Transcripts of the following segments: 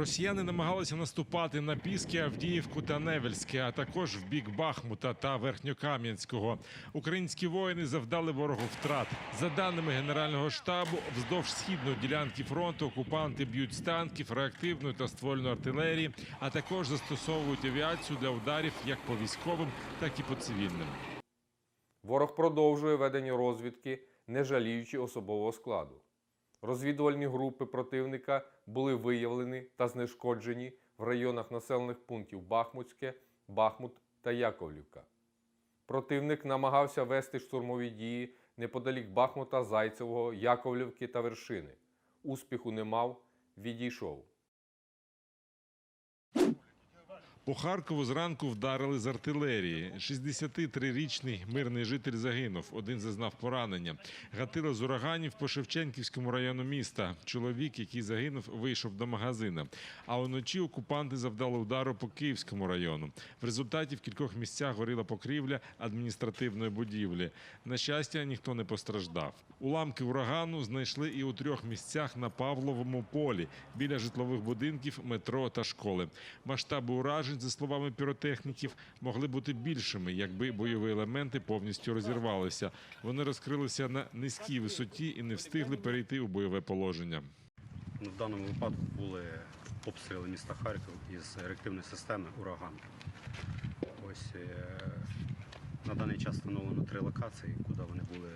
Росіяни намагалися наступати на Піски, Авдіївку та Невельське, а також в бік Бахмута та Верхньокам'янського. Українські воїни завдали ворогу втрат. За даними Генерального штабу, вздовж східної ділянки фронту окупанти б'ють з танків, реактивної та ствольної артилерії, а також застосовують авіацію для ударів як по військовим, так і по цивільним. Ворог продовжує ведення розвідки, не жаліючи особового складу. Розвідувальні групи противника були виявлені та знешкоджені в районах населених пунктів Бахмутське, Бахмут та Яковлівка. Противник намагався вести штурмові дії неподалік Бахмута, Зайцевого, Яковлівки та Вершини. Успіху не мав, відійшов. По Харкову зранку вдарили з артилерії. 63-річний мирний житель загинув. Один зазнав поранення. Гатило з ураганів по Шевченківському району міста. Чоловік, який загинув, вийшов до магазина. А уночі окупанти завдали удару по Київському району. В результаті в кількох місцях горіла покрівля адміністративної будівлі. На щастя, ніхто не постраждав. Уламки урагану знайшли і у трьох місцях на Павловому полі біля житлових будинків, метро та школи. Масштаби уражень, за словами піротехніків, могли бути більшими, якби бойові елементи повністю розірвалися. Вони розкрилися на низькій висоті і не встигли перейти у бойове положення. Ну, В даному випадку були обстріли міста Харків із реактивної системи Ураган. Ось е, на даний час встановлено три локації, куди вони були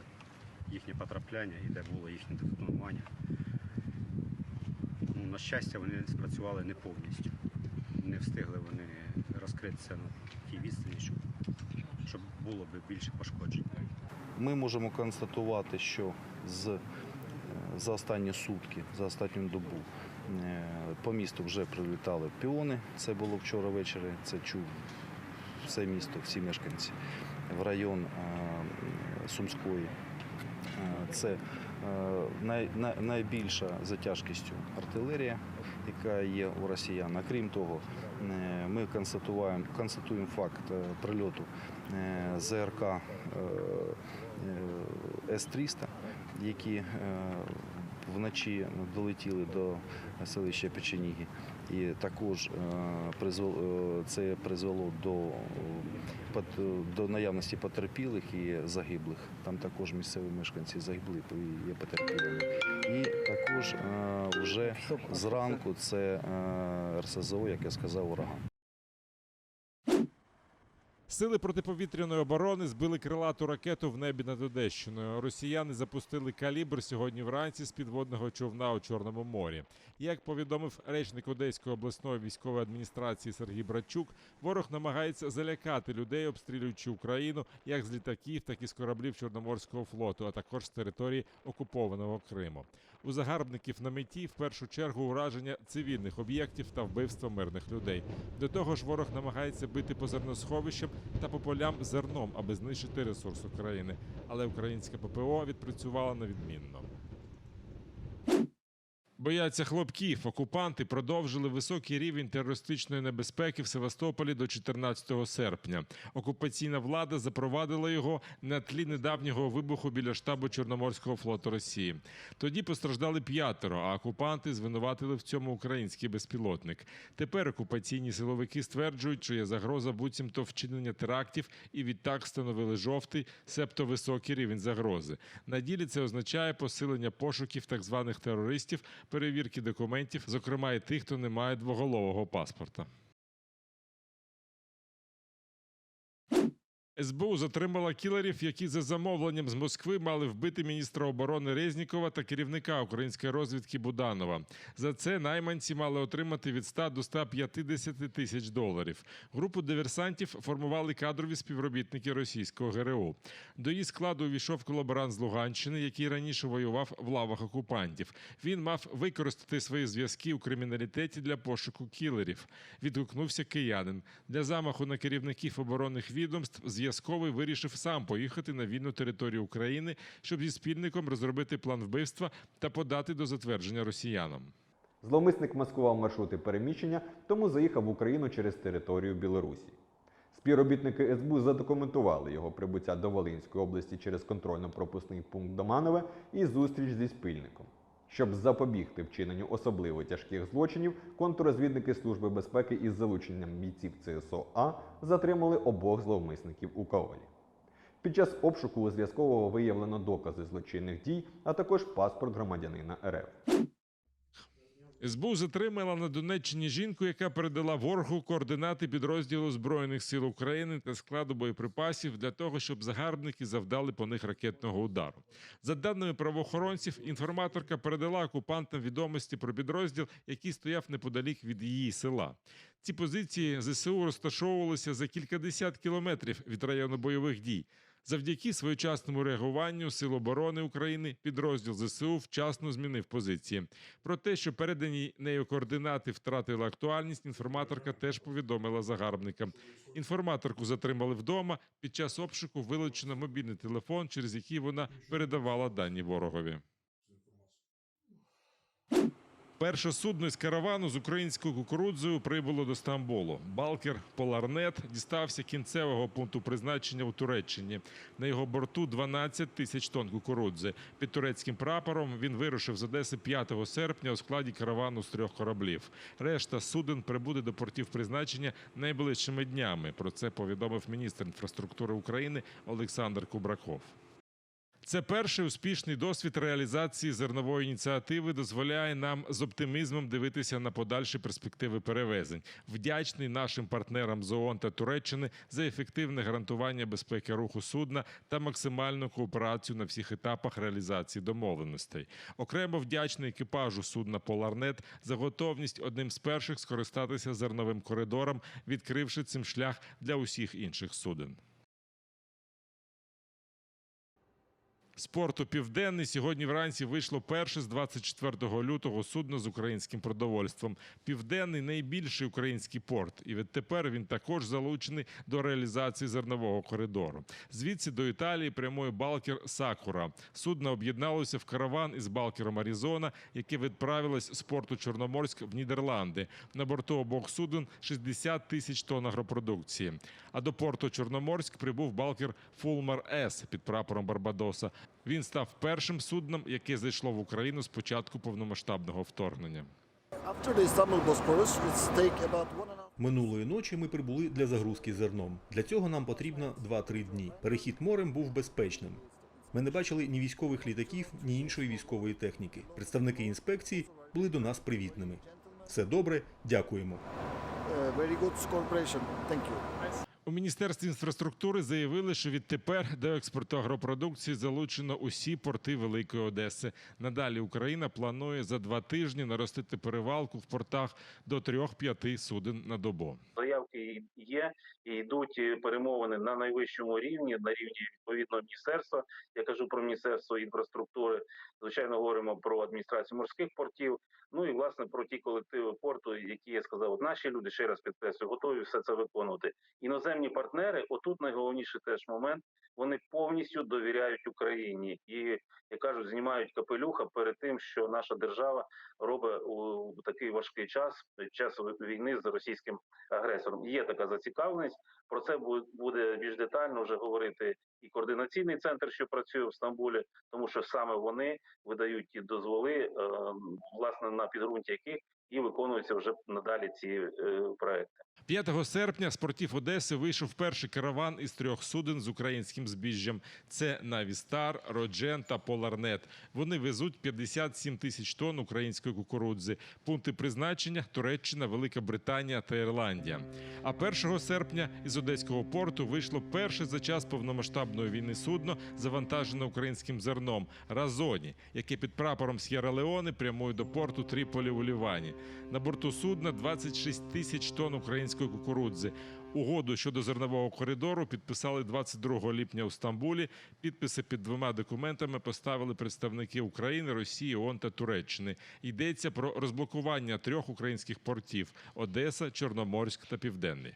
їхнє потрапляння і де було їхнє детонування. Ну, на щастя, вони спрацювали не повністю. Не встигли вони розкритися на тій відстані, щоб, щоб було б більше пошкоджень. Ми можемо констатувати, що з, е, за останні сутки, за останню добу е, по місту вже прилітали піони. Це було вчора ввечері. Це чув все місто, всі мешканці. В район е, Сумської. Це най, най, найбільша за тяжкістю артилерія, яка є у росіян. Крім того, е, ми констатуємо, констатуємо факт е, прильоту е, ЗРК е, е, С-300, які вночі долетіли до селища Печеніги. І також це призвело до, до наявності потерпілих і загиблих. Там також місцеві мешканці загибли і є потерпілими. І також е, вже зранку це е, РСЗО, як я сказав, ураган. Сили протиповітряної оборони збили крилату ракету в небі над Одещиною. Росіяни запустили калібр сьогодні вранці з підводного човна у Чорному морі. Як повідомив речник Одеської обласної військової адміністрації Сергій Братчук, ворог намагається залякати людей, обстрілюючи Україну як з літаків, так і з кораблів Чорноморського флоту, а також з території окупованого Криму. У загарбників на меті в першу чергу ураження цивільних об'єктів та вбивство мирних людей. До того ж, ворог намагається бити по зерносховищам та по полям зерном, аби знищити ресурс України. Але українська ППО відпрацювала на відмінно. Бояться хлопків. Окупанти продовжили високий рівень терористичної небезпеки в Севастополі до 14 серпня. Окупаційна влада запровадила його на тлі недавнього вибуху біля штабу Чорноморського флоту Росії. Тоді постраждали п'ятеро, а окупанти звинуватили в цьому український безпілотник. Тепер окупаційні силовики стверджують, що є загроза буцімто вчинення терактів і відтак встановили жовтий, себто високий рівень загрози. На ділі це означає посилення пошуків так званих терористів, перевірки документів, зокрема і тих, хто не має двоголового паспорта. СБУ затримала кілерів, які за замовленням з Москви мали вбити міністра оборони Резнікова та керівника української розвідки Буданова. За це найманці мали отримати від 100 до 150 тисяч доларів. Групу диверсантів формували кадрові співробітники російського ГРУ. До її складу увійшов колаборант з Луганщини, який раніше воював в лавах окупантів. Він мав використати свої зв'язки у криміналітеті для пошуку кілерів. Відгукнувся киянин. Для замаху на керівників оборонних відомств зв'язковий вирішив сам поїхати на вільну територію України, щоб зі спільником розробити план вбивства та подати до затвердження росіянам. Зловмисник маскував маршрути переміщення, тому заїхав в Україну через територію Білорусі. Співробітники СБУ задокументували його прибуття до Волинської області через контрольно-пропускний пункт Доманове і зустріч зі спільником. Щоб запобігти вчиненню особливо тяжких злочинів, контррозвідники Служби безпеки із залученням бійців ЦСО А затримали обох зловмисників у Каолі. Під час обшуку у зв'язкового виявлено докази злочинних дій, а також паспорт громадянина РФ. СБУ затримала на Донеччині жінку, яка передала ворогу координати підрозділу Збройних сил України та складу боєприпасів для того, щоб загарбники завдали по них ракетного удару. За даними правоохоронців, інформаторка передала окупантам відомості про підрозділ, який стояв неподалік від її села. Ці позиції ЗСУ розташовувалися за кількадесят кілометрів від району бойових дій. Завдяки своєчасному реагуванню Сил оборони України підрозділ ЗСУ вчасно змінив позиції. Про те, що передані нею координати втратили актуальність, інформаторка теж повідомила загарбникам. Інформаторку затримали вдома. Під час обшуку вилучено мобільний телефон, через який вона передавала дані ворогові. Перше судно з каравану з українською кукурудзою прибуло до Стамбулу. Балкер Поларнет дістався кінцевого пункту призначення у Туреччині. На його борту 12 тисяч тонн кукурудзи. Під турецьким прапором він вирушив з Одеси 5 серпня у складі каравану з трьох кораблів. Решта суден прибуде до портів призначення найближчими днями. Про це повідомив міністр інфраструктури України Олександр Кубраков. Це перший успішний досвід реалізації зернової ініціативи дозволяє нам з оптимізмом дивитися на подальші перспективи перевезень. Вдячний нашим партнерам з ООН та Туреччини за ефективне гарантування безпеки руху судна та максимальну кооперацію на всіх етапах реалізації домовленостей. Окремо вдячний екіпажу судна Поларнет за готовність одним з перших скористатися зерновим коридором, відкривши цим шлях для усіх інших суден. З порту Південний сьогодні вранці вийшло перше з 24 лютого судно з українським продовольством. Південний найбільший український порт, і відтепер він також залучений до реалізації зернового коридору. Звідси до Італії прямує балкер Сакура. Судно об'єдналося в караван із балкером Аризона, яке відправилось з порту Чорноморськ в Нідерланди. На борту обох суден 60 тисяч тонн агропродукції. А до порту Чорноморськ прибув балкер Фулмар С під прапором Барбадоса. Він став першим судном, яке зайшло в Україну з початку повномасштабного вторгнення. Минулої ночі ми прибули для загрузки зерном. Для цього нам потрібно 2-3 дні. Перехід морем був безпечним. Ми не бачили ні військових літаків, ні іншої військової техніки. Представники інспекції були до нас привітними. Все добре, дякуємо. uh, very good cooperation. Thank you. У міністерстві інфраструктури заявили, що відтепер до експорту агропродукції залучено усі порти Великої Одеси. Надалі Україна планує за два тижні наростити перевалку в портах до 3-5 суден на добу. заявки є і йдуть перемовини на найвищому рівні, на рівні відповідного міністерства. Я кажу про міністерство інфраструктури. Звичайно, говоримо про адміністрацію морських портів. Ну і власне про ті колективи порту, які я сказав, наші люди ще раз підкреслю, готові все це виконувати. Іноземні партнери, отут найголовніший теж момент. Вони повністю довіряють Україні і як кажуть, знімають капелюха перед тим, що наша держава робить у, такий важкий час, під час війни з російським агресором. Є така зацікавленість. Про це буде більш детально вже говорити і координаційний центр, що працює в Стамбулі, тому що саме вони видають ті дозволи, е, власне на підґрунті яких і виконуються вже надалі ці е, проекти. 5 серпня з портів Одеси вийшов перший караван із трьох суден з українським збіжжям. Це Навістар, Роджен та Поларнет. Вони везуть 57 тисяч тонн української кукурудзи. Пункти призначення Туреччина, Велика Британія та Ірландія. А 1 серпня із одеського порту вийшло перше за час повномасштабної війни судно, завантажене українським зерном Разоні, яке під прапором С'єра-Леоне прямує до порту Тріполі у Лівані. На борту судна 26 тисяч тонн української кукурудзи. Угоду щодо зернового коридору підписали 22 липня у Стамбулі. Підписи під двома документами поставили представники України, Росії, ООН та Туреччини. Йдеться про розблокування трьох українських портів: Одеса, Чорноморськ та Південний.